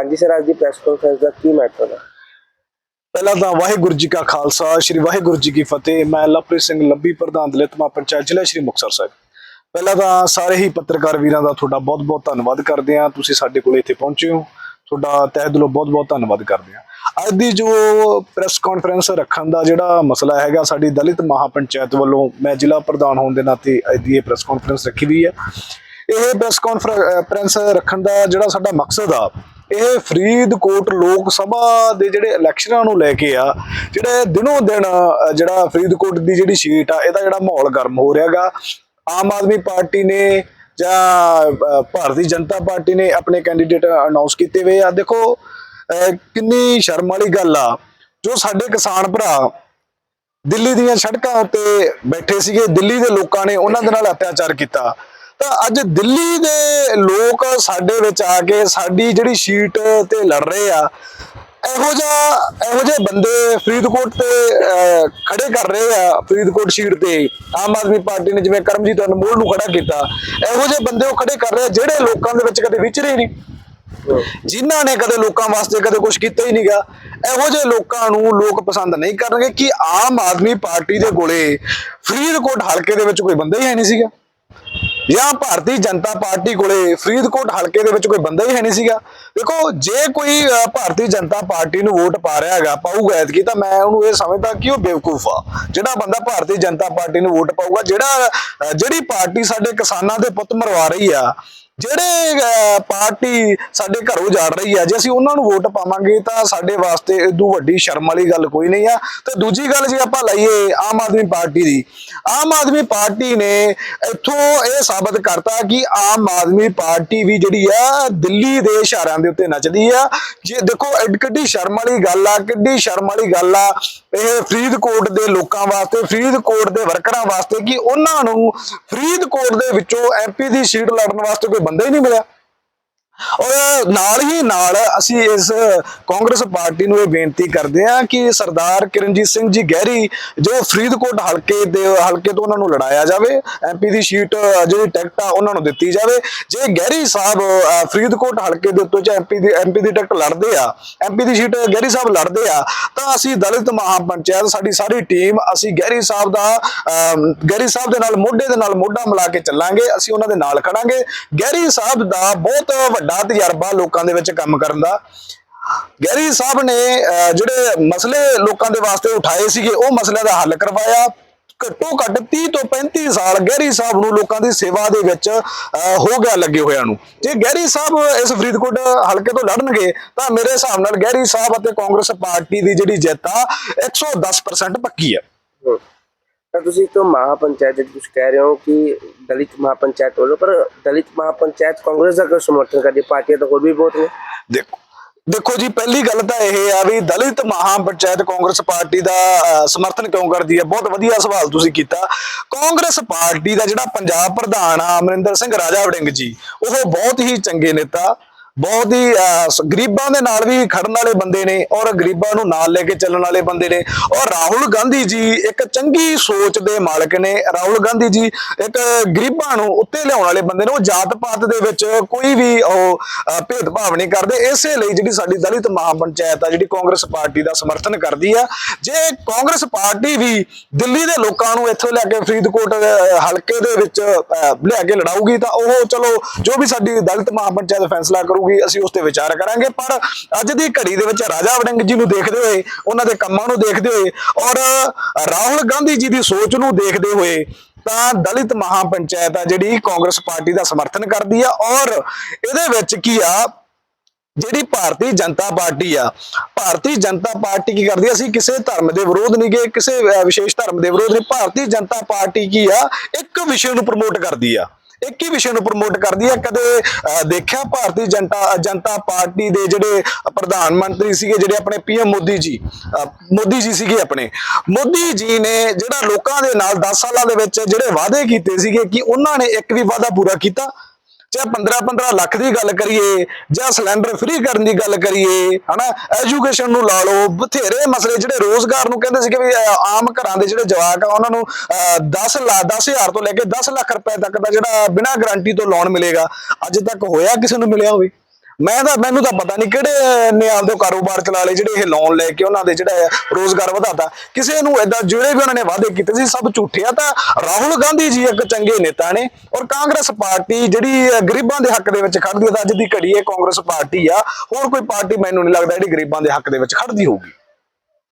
ਹਾਂਜੀ ਸਰ, ਅੱਜ ਦੀ ਪ੍ਰੈਸ ਕਾਨਫਰੰਸ ਦਾ ਕੀ ਮੈਟਰ ਹੈ? ਪਹਿਲਾਂ ਤਾਂ ਵਾਹਿਗੁਰੂ ਜੀ ਕਾ ਖਾਲਸਾ, ਸ੍ਰੀ ਵਾਹਿਗੁਰੂ ਜੀ ਕੀ ਫਤਿਹ। ਮੈਂ ਲਵਪ੍ਰੀਤ ਸਿੰਘ ਲੱਭੀ ਪ੍ਰਧਾਨ ਦਲਿਤਮਾ ਪੰਚਾਇਤ ਜ਼ਿਲ੍ਹਾ, ਸ੍ਰੀ ਮੁਕਤਸਰ ਸਾਹਿਬ। ਪਹਿਲਾਂ ਤਾਂ ਸਾਰੇ ਹੀ ਪੱਤਰਕਾਰ ਵੀਰਾਂ ਦਾ ਤੁਹਾਡਾ ਬਹੁਤ-ਬਹੁਤ ਧੰਨਵਾਦ ਕਰਦੇ ਹਾਂ। ਤੁਸੀਂ ਸਾਡੇ ਕੋਲ ਇੱਥੇ ਪਹੁੰਚੇ ਹੋ। ਤੁਹਾਡਾ ਤਹਿ ਦਿਲੋਂ ਬਹੁਤ-ਬਹੁਤ ਧੰਨਵਾਦ ਕਰਦੇ ਹਾਂ। ਅੱਜ ਦੀ ਜੋ ਪ੍ਰੈਸ ਕਾਨਫਰੰਸ ਰੱਖਣ ਦਾ ਜਿਹੜਾ ਮਸਲਾ ਹੈਗਾ, ਸਾਡੀ ਦਲਿਤ ਮਹਾਪੰਚਾਇਤ ਵੱਲੋਂ ਮੈਂ ਜ਼ਿਲ੍ਹਾ ਪ੍ਰਧਾਨ ਹੋਣ ਦੇ ਨਾਤੇ ਅੱਜ ਦੀ ਇਹ ਪ੍ਰੈਸ ਕਾਨਫਰੰਸ ਰੱਖੀ ਹੋਈ ਹੈ। ਇਹ ਪ੍ਰੈਸ ਕਾਨਫਰੰਸ ਰੱਖਣ ਦਾ ਜਿਹੜਾ ਸਾਡਾ ਮਕਸਦ ਆ ਇਹ ਫਰੀਦਕੋਟ ਲੋਕ ਸਭਾ ਦੇ ਜਿਹੜੇ ਇਲੈਕਸ਼ਨਾਂ ਨੂੰ ਲੈ ਕੇ ਆ, ਜਿਹੜੇ ਦਿਨੋਂ ਦਿਨ ਜਿਹੜਾ ਫਰੀਦਕੋਟ ਦੀ ਜਿਹੜੀ ਸੀਟ ਆ, ਇਹਦਾ ਜਿਹੜਾ ਮਾਹੌਲ ਗਰਮ ਹੋ ਰਿਹਾਗਾ। ਆਮ ਆਦਮੀ ਪਾਰਟੀ ਨੇ ਜਾਂ ਭਾਰਤੀ ਜਨਤਾ ਪਾਰਟੀ ਨੇ ਆਪਣੇ ਕੈਂਡੀਡੇਟ ਅਨਾਉਂਸ ਕੀਤੇ ਹੋਏ ਆ। ਦੇਖੋ ਕਿੰਨੀ ਸ਼ਰਮ ਵਾਲੀ ਗੱਲ ਆ। ਜੋ ਸਾਡੇ ਕਿਸਾਨ ਭਰਾ ਦਿੱਲੀ ਦੀਆਂ ਸੜਕਾਂ ਉੱਤੇ ਬੈਠੇ ਸੀਗੇ, ਦਿੱਲੀ ਦੇ ਲੋਕਾਂ ਨੇ ਉਹਨਾਂ ਦੇ ਨਾਲ ਅਤਿਆਚਾਰ ਕੀਤਾ। ਤਾਂ ਅੱਜ ਦਿੱਲੀ ਦੇ ਲੋਕ ਸਾਡੇ ਵਿੱਚ ਆ ਕੇ ਸਾਡੀ ਜਿਹੜੀ ਸੀਟ ਤੇ ਲੜ ਰਹੇ ਆ ਇਹੋ ਜਿਹਾ ਇਹੋ ਜਿਹੇ ਬੰਦੇ ਫਰੀਦਕੋਟ ਤੇ ਅਹ, ਖੜੇ ਕਰ ਰਹੇ ਆ ਫਰੀਦਕੋਟ ਸੀਟ ਤੇ। ਆਮ ਆਦਮੀ ਪਾਰਟੀ ਨੇ ਜਿਵੇਂ ਕਰਮਜੀਤ ਅਨਮੋਲ ਨੂੰ ਖੜਾ ਕੀਤਾ ਇਹੋ ਜਿਹੇ ਬੰਦੇ ਉਹ ਖੜੇ ਕਰ ਰਹੇ ਆ ਜਿਹੜੇ ਲੋਕਾਂ ਦੇ ਵਿੱਚ ਕਦੇ ਵਿਚਰੇ ਹੀ ਨਹੀਂ। ਜਿਨ੍ਹਾਂ ਨੇ ਕਦੇ ਲੋਕਾਂ ਵਾਸਤੇ ਕਦੇ ਕੁਝ ਕੀਤਾ ਹੀ ਨਹੀਂਗਾ। ਇਹੋ ਜਿਹੇ ਲੋਕਾਂ ਨੂੰ ਲੋਕ ਪਸੰਦ ਨਹੀਂ ਕਰਨਗੇ ਕਿ ਆਮ ਆਦਮੀ ਪਾਰਟੀ ਦੇ ਕੋਲੇ ਫਰੀਦਕੋਟ ਹਲਕੇ ਦੇ ਵਿੱਚ ਕੋਈ ਬੰਦਾ ਹੀ ਹੈ ਨਹੀਂ ਸੀਗਾ। ਜਾਂ ਭਾਰਤੀ ਜਨਤਾ ਪਾਰਟੀ ਕੋਲੇ ਫਰੀਦਕੋਟ ਹਲਕੇ ਦੇ ਵਿੱਚ ਕੋਈ ਬੰਦਾ ਹੀ ਹੈ ਨਹੀਂ ਸੀਗਾ। ਦੇਖੋ ਜੇ ਕੋਈ ਅਹ, ਭਾਰਤੀ ਜਨਤਾ ਪਾਰਟੀ ਨੂੰ ਵੋਟ ਪਾ ਰਿਹਾ ਹੈਗਾ ਪਾਊਗਾ ਐਤਕੀ ਤਾਂ ਮੈਂ ਉਹਨੂੰ ਇਹ ਸਮਝਦਾ ਕਿ ਉਹ ਬੇਵਕੂਫ ਆ। ਜਿਹੜਾ ਬੰਦਾ ਭਾਰਤੀ ਜਨਤਾ ਪਾਰਟੀ ਨੂੰ ਵੋਟ ਪਾਊਗਾ ਜਿਹੜਾ ਜਿਹੜੀ ਪਾਰਟੀ ਸਾਡੇ ਕਿਸਾਨਾਂ ਦੇ ਪੁੱਤ ਮਰਵਾ ਰਹੀ ਆ ਜਿਹੜੇ ਪਾਰਟੀ ਸਾਡੇ ਘਰੋਂ ਉਜਾੜ ਰਹੀ ਆ ਜੇ ਅਸੀਂ ਉਹਨਾਂ ਨੂੰ ਵੋਟ ਪਾਵਾਂਗੇ ਤਾਂ ਸਾਡੇ ਵਾਸਤੇ ਇਦੋਂ ਵੱਡੀ ਸ਼ਰਮ ਵਾਲੀ ਗੱਲ ਕੋਈ ਨਹੀਂ ਆ। ਤੇ ਦੂਜੀ ਗੱਲ ਜੇ ਆਪਾਂ ਲਈਏ ਆਮ ਆਦਮੀ ਪਾਰਟੀ ਦੀ, ਆਮ ਆਦਮੀ ਪਾਰਟੀ ਨੇ ਇੱਥੋਂ ਇਹ ਸਾਬਤ ਕਰਤਾ ਕਿ ਆਮ ਆਦਮੀ ਪਾਰਟੀ ਵੀ ਜਿਹੜੀ ਆ, ਦਿੱਲੀ ਦੇ ਇਸ਼ਾਰਿਆਂ ਦੇ ਉੱਤੇ ਨੱਚਦੀ ਆ। ਜੇ ਦੇਖੋ ਕਿੱਡੀ ਸ਼ਰਮ ਵਾਲੀ ਗੱਲ ਆ, ਕਿੱਡੀ ਸ਼ਰਮ ਵਾਲੀ ਗੱਲ ਆ ਇਹ ਫਰੀਦਕੋਟ ਦੇ ਲੋਕਾਂ ਵਾਸਤੇ, ਫਰੀਦਕੋਟ ਦੇ ਵਰਕਰਾਂ ਵਾਸਤੇ ਕਿ ਉਹਨਾਂ ਨੂੰ ਫਰੀਦਕੋਟ ਦੇ ਵਿੱਚੋਂ ਐਮਪੀ ਦੀ ਸੀਟ ਲੜਨ ਵਾਸਤੇ ਕੋਈ ਬੰਦਾ ਹੀ ਨਹੀਂ ਮਿਲਿਆ। ਔਰ ਨਾਲ ਹੀ ਨਾਲ ਅਸੀਂ ਇਸ ਕਾਂਗਰਸ ਪਾਰਟੀ ਨੂੰ ਇਹ ਬੇਨਤੀ ਕਰਦੇ ਹਾਂ ਕਿ ਸਰਦਾਰ ਕਿਰਨਜੀਤ ਸਿੰਘ ਜੀ ਗਹਿਰੀ ਜੋ ਫਰੀਦਕੋਟ ਹਲਕੇ ਦੇ ਹਲਕੇ ਤੋਂ ਉਹਨਾਂ ਨੂੰ ਲੜਾਇਆ ਜਾਵੇ ਐਮਪੀ ਦੀ ਸੀਟ ਜਿਹੜੀ ਟਿਕਟ ਆ ਉਹਨਾਂ ਨੂੰ ਦਿੱਤੀ ਜਾਵੇ। ਜੇ ਗਹਿਰੀ ਸਾਹਿਬ ਫਰੀਦਕੋਟ ਹਲਕੇ ਦੇ ਉੱਤੇ ਚ ਐਮਪੀ ਦੀ ਐਮਪੀ ਦੀ ਟਿਕਟ ਲੜਦੇ ਆ ਐਮਪੀ ਦੀ ਸੀਟ ਗਹਿਰੀ ਸਾਹਿਬ ਲੜਦੇ ਆ ਤਾਂ ਅਸੀਂ ਦਲਿਤ ਮਹਾਪੰਚਾਇਤ ਸਾਡੀ ਸਾਰੀ ਟੀਮ ਅਸੀਂ ਗਹਿਰੀ ਸਾਹਿਬ ਦਾ ਅਮ, ਗਹਿਰੀ ਸਾਹਿਬ ਦੇ ਨਾਲ ਮੋਢੇ ਦੇ ਨਾਲ ਮੋਢਾ ਮਿਲਾ ਕੇ ਚੱਲਾਂਗੇ ਅਸੀਂ ਉਹਨਾਂ ਦੇ ਨਾਲ ਖੜਾਂਗੇ। ਗਹਿਰੀ ਸਾਹਿਬ ਦਾ ਬਹੁਤ ਵੱਡਾ ਤਜਰਬਾ ਲੋਕਾਂ ਦੇ ਵਿੱਚ ਕੰਮ ਕਰਨ ਦਾ। ਗਹਿਰੀ ਸਾਹਿਬ ਨੇ ਜਿਹੜੇ ਮਸਲੇ ਲੋਕਾਂ ਦੇ ਵਾਸਤੇ ਉਠਾਏ ਸੀਗੇ, ਉਹ ਮਸਲਿਆਂ ਦਾ ਹੱਲ ਕਰਵਾਇਆ। ਘੱਟੋ ਘੱਟ 30 ਤੋਂ 35 ਸਾਲ ਗਹਿਰੀ ਸਾਹਿਬ ਨੂੰ ਲੋਕਾਂ ਦੀ ਸੇਵਾ ਦੇ ਵਿੱਚ ਹੋ ਗਿਆ ਲੱਗੇ ਹੋਇਆਂ ਨੂੰ। ਜੇ ਗਹਿਰੀ ਸਾਹਿਬ ਇਸ ਫਰੀਦਕੋਟ ਹਲਕੇ ਤੋਂ ਲੜਨਗੇ, ਤਾਂ ਮੇਰੇ ਹਿਸਾਬ ਨਾਲ ਗਹਿਰੀ ਸਾਹਿਬ ਅਤੇ ਕਾਂਗਰਸ ਪਾਰਟੀ ਦੀ ਜਿਹੜੀ ਜਿੱਤ ਆ 110% ਪੱਕੀ ਹੈ ਤਾਂ ਤੁਸੀਂ ਤੋਂ ਮਹਾਪੰਚਾਇਤ ਜਿਹੜੀ ਤੁਸੀਂ ਕਹਿ ਰਹੇ ਹੋ ਕਿ ਦਲਿਤ ਮਹਾਪੰਚਾਇਤ ਵੱਲੋਂ, ਪਰ ਦਲਿਤ ਮਹਾਪੰਚਾਇਤ ਕਾਂਗਰਸ ਦਾ ਕਿਉਂ ਸਮਰਥਨ ਕਰਦੀ ਪਾਰਟੀਆਂ ਤਾਂ ਹੋਰ ਵੀ ਬਹੁਤ ਨੇ। ਦੇਖੋ ਦੇਖੋ ਜੀ, ਪਹਿਲੀ ਗੱਲ ਤਾਂ ਇਹ ਆ ਵੀ ਦਲਿਤ ਮਹਾਪੰਚਾਇਤ ਕਾਂਗਰਸ ਪਾਰਟੀ ਦਾ ਸਮਰਥਨ ਕਿਉਂ ਕਰਦੀ ਹੈ? ਬਹੁਤ ਵਧੀਆ ਸਵਾਲ ਤੁਸੀਂ ਕੀਤਾ। ਕਾਂਗਰਸ ਪਾਰਟੀ ਦਾ ਜਿਹੜਾ ਪੰਜਾਬ ਪ੍ਰਧਾਨ ਆ, ਅਮਰਿੰਦਰ ਸਿੰਘ ਰਾਜਾ ਵੜਿੰਗ ਜੀ, ਉਹ ਬਹੁਤ ਹੀ ਚੰਗੇ ਨੇਤਾ। ਬਹੁਤ ਹੀ ਅਹ, ਗਰੀਬਾਂ ਦੇ ਨਾਲ ਵੀ ਖੜਨ ਵਾਲੇ ਬੰਦੇ ਨੇ ਔਰ ਗਰੀਬਾਂ ਨੂੰ ਨਾਲ ਲੈ ਕੇ ਚੱਲਣ ਵਾਲੇ ਬੰਦੇ ਨੇ। ਔਰ ਰਾਹੁਲ ਗਾਂਧੀ ਜੀ ਇੱਕ ਚੰਗੀ ਸੋਚ ਦੇ ਮਾਲਕ ਨੇ। ਰਾਹੁਲ ਗਾਂਧੀ ਜੀ ਇੱਕ ਗਰੀਬਾਂ ਨੂੰ ਉੱਤੇ ਲਿਆਉਣ ਵਾਲੇ ਬੰਦੇ ਨੇ। ਉਹ ਜਾਤ ਪਾਤ ਦੇ ਵਿੱਚ ਕੋਈ ਵੀ ਉਹ ਭੇਦਭਾਵ ਨਹੀਂ ਕਰਦੇ। ਇਸੇ ਲਈ ਜਿਹੜੀ ਸਾਡੀ ਦਲਿਤ ਮਹਾਪੰਚਾਇਤ ਆ ਜਿਹੜੀ ਕਾਂਗਰਸ ਪਾਰਟੀ ਦਾ ਸਮਰਥਨ ਕਰਦੀ ਆ ਜੇ ਕਾਂਗਰਸ ਪਾਰਟੀ ਵੀ ਦਿੱਲੀ ਦੇ ਲੋਕਾਂ ਨੂੰ ਇੱਥੋਂ ਲੈ ਕੇ ਫਰੀਦਕੋਟ ਹਲਕੇ ਦੇ ਵਿੱਚ ਲਿਆ ਕੇ ਲੜਾਊਗੀ ਤਾਂ ਉਹ ਚਲੋ ਜੋ ਵੀ ਸਾਡੀ ਦਲਿਤ ਮਹਾਪੰਚਾਇਤ ਫੈਸਲਾ ਕਰੂਗੀ ਅਸੀਂ ਉਸ ਤੇ ਵਿਚਾਰ ਕਰਾਂਗੇ। ਪਰ ਅੱਜ ਦੀ ਘੜੀ ਦੇ ਵਿੱਚ ਰਾਜਾ ਵੜਿੰਗ ਜੀ ਨੂੰ ਦੇਖਦੇ ਹੋਏ, ਉਹਨਾਂ ਦੇ ਕੰਮਾਂ ਨੂੰ ਦੇਖਦੇ ਹੋਏ ਔਰ ਰਾਹੁਲ ਗਾਂਧੀ ਜੀ ਦੀ ਸੋਚ ਨੂੰ ਦੇਖਦੇ ਹੋਏ ਤਾਂ ਦਲਿਤ ਮਹਾਪੰਚਾਇਤ ਆ ਜਿਹੜੀ ਕਾਂਗਰਸ ਪਾਰਟੀ ਦਾ ਸਮਰਥਨ ਕਰਦੀ ਆ ਔਰ ਇਹਦੇ ਵਿੱਚ ਕੀ ਆ, ਜਿਹੜੀ ਭਾਰਤੀ ਜਨਤਾ ਪਾਰਟੀ ਆ, ਭਾਰਤੀ ਜਨਤਾ ਪਾਰਟੀ ਕੀ ਕਰਦੀ ਆ, ਅਸੀਂ ਕਿਸੇ ਧਰਮ ਦੇ ਵਿਰੋਧ ਨਹੀਂ ਗਏ, ਕਿਸੇ ਵਿਸ਼ੇਸ਼ ਧਰਮ ਦੇ ਵਿਰੋਧ ਨਹੀਂ, ਭਾਰਤੀ ਜਨਤਾ ਪਾਰਟੀ ਕੀ ਆ, ਇੱਕ ਵਿਸ਼ੇ ਨੂੰ ਪ੍ਰਮੋਟ ਕਰਦੀ ਆ। ਇੱਕ ਹੀ ਵਿਸ਼ੇ ਨੂੰ ਪ੍ਰਮੋਟ ਕਰਦੀ ਹੈ ਕਦੇ ਅਹ, ਦੇਖਿਆ ਭਾਰਤੀ ਜਨਤਾ ਜਨਤਾ ਪਾਰਟੀ ਦੇ ਜਿਹੜੇ ਪ੍ਰਧਾਨ ਮੰਤਰੀ ਸੀਗੇ ਜਿਹੜੇ ਆਪਣੇ ਪੀਐਮ ਮੋਦੀ ਜੀ ਅਹ, ਮੋਦੀ ਜੀ ਸੀਗੇ ਆਪਣੇ। ਮੋਦੀ ਜੀ ਨੇ ਜਿਹੜਾ ਲੋਕਾਂ ਦੇ ਨਾਲ 10 ਸਾਲਾਂ ਦੇ ਵਿੱਚ ਜਿਹੜੇ ਵਾਅਦੇ ਕੀਤੇ ਸੀਗੇ ਕਿ ਉਹਨਾਂ ਨੇ ਇੱਕ ਵੀ ਵਾਅਦਾ ਪੂਰਾ ਕੀਤਾ ਚਾਹੇ 15-15 ਲੱਖ ਦੀ ਗੱਲ ਕਰੀਏ ਜਾਂ ਸਿਲੰਡਰ ਫ੍ਰੀ ਕਰਨ ਦੀ ਗੱਲ ਕਰੀਏ, ਹਨਾ? ਐਜੂਕੇਸ਼ਨ ਨੂੰ ਲਾ ਲਓ, ਬਥੇਰੇ ਮਸਲੇ ਜਿਹੜੇ ਰੋਜ਼ਗਾਰ ਨੂੰ ਕਹਿੰਦੇ ਸੀ ਕਿ ਵੀ ਆਮ ਘਰਾਂ ਦੇ ਜਿਹੜੇ ਜਵਾਕ ਆ, ਉਹਨਾਂ ਨੂੰ 10 ਲੱਖ 10000 ਤੋਂ ਲੈ ਕੇ 10 ਲੱਖ ਰੁਪਏ ਤੱਕ ਦਾ ਜਿਹੜਾ ਬਿਨਾਂ ਗਾਰੰਟੀ ਤੋਂ ਲੋਨ ਮਿਲੇਗਾ, ਅੱਜ ਤੱਕ ਹੋਇਆ ਕਿਸੇ ਨੂੰ ਮਿਲਿਆ ਹੋਵੇ? ਮੈਂ ਤਾਂ, ਮੈਨੂੰ ਤਾਂ ਪਤਾ ਨਹੀਂ ਕਿਹੜੇ ਨੇ ਆਪਦੇ ਕਾਰੋਬਾਰ ਚਲਾ ਲਏ, ਜਿਹੜੇ ਇਹ ਲੋਨ ਲੈ ਕੇ ਉਹਨਾਂ ਦੇ ਜਿਹੜਾ ਹੈ ਰੋਜ਼ਗਾਰ ਵਧਾਤਾ। ਕਿਸੇ ਨੂੰ ਏਦਾਂ ਜਿਹੜੇ ਵੀ ਉਹਨਾਂ ਨੇ ਵਾਅਦੇ ਕੀਤੇ ਸੀ, ਸਭ ਝੂਠੇ ਆ, ਤਾਂ ਰਾਹੁਲ ਗਾਂਧੀ ਜੀ ਇੱਕ ਚੰਗੇ ਨੇਤਾ ਨੇ ਔਰ ਕਾਂਗਰਸ ਪਾਰਟੀ ਜਿਹੜੀ ਗਰੀਬਾਂ ਦੇ ਹੱਕ ਦੇ ਵਿੱਚ ਖੜਦੀ ਹੈ ਤਾਂ ਅੱਜ ਦੀ ਘੜੀ ਇਹ ਕਾਂਗਰਸ ਪਾਰਟੀ ਆ, ਹੋਰ ਕੋਈ ਪਾਰਟੀ ਮੈਨੂੰ ਨਹੀਂ ਲੱਗਦਾ ਜਿਹੜੀ ਗਰੀਬਾਂ ਦੇ ਹੱਕ ਦੇ ਵਿੱਚ ਖੜਦੀ ਹੋਊਗੀ।